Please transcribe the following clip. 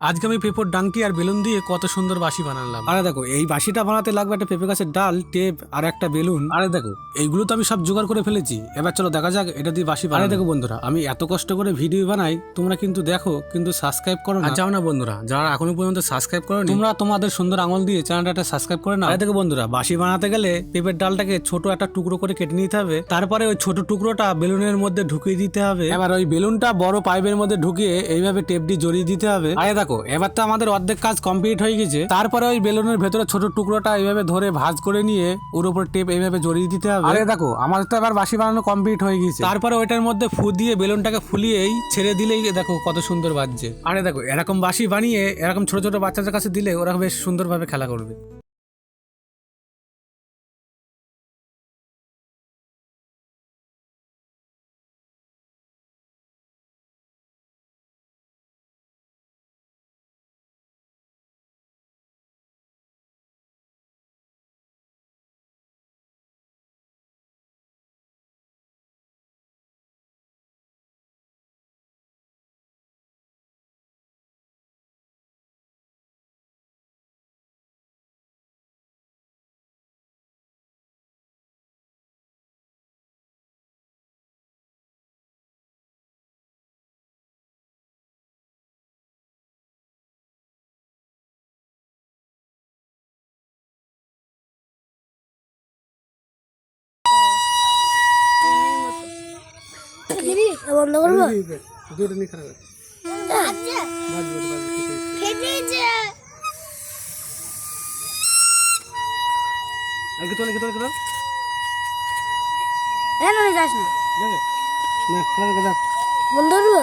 আজকে আমি পেপর ডাঙ্কি আর বেলুন দিয়ে কত সুন্দর বাসি বানালাম। আরে দেখো এই বাসিটা বানাতে লাগবে একটা পেঁপে গাছের ডাল টেপ আর একটা বেলুন। আরে দেখো এইগুলো তো আমি সব জোগাড় করে ফেলেছি। এবার চলো দেখা যাক এটা দিয়ে বাসি বানাই দেখো বন্ধুরা আমি এত কষ্ট করে ভিডিও বানাই তোমরা কিন্তু দেখো কিন্তু সাবস্ক্রাইব করো না। যাও না বন্ধুরা যারা এখনও পর্যন্ত সাবস্ক্রাইব করো তোমরা তোমাদের সুন্দর আঙুল দিয়ে চ্যানেলটা সাবস্ক্রাইব করে না আরে দেখো বন্ধুরা বাসি বানাতে গেলে পেঁপের ডালটাকে ছোট একটা টুকরো করে কেটে নিতে হবে। তারপরে ওই ছোট টুকরোটা বেলুনের মধ্যে ঢুকিয়ে দিতে হবে। এবার ওই বেলুনটা বড় পাইপের মধ্যে ঢুকিয়ে এইভাবে টেপ দিয়ে জড়িয়ে দিতে হবে। আরে দেখো এবার তো আমাদের অর্ধেক কাজ কমপ্লিট হয়ে গেছে। তারপরে ওই বেলুনের ভেতরে ছোট টুকরোটা এইভাবে ধরে ভাজ করে নিয়ে ওর উপর টেপ এইভাবে জড়িয়ে দিতে হবে। আরে দেখো আমাদের তো এবার বাসি বানানো কমপ্লিট হয়ে গেছে। তারপরে ওইটার মধ্যে ফু দিয়ে বেলুনটাকে ফুলিয়েই ছেড়ে দিলেই দেখো কত সুন্দর বাজছে। আরে দেখো এরকম বাসি বানিয়ে এরকম ছোট ছোট বাচ্চাদের কাছে দিলে ওরা বেশ সুন্দরভাবে খেলা করবে। দিবি বন্ধ করব? হ্যাঁ না। না বন্ধ করব?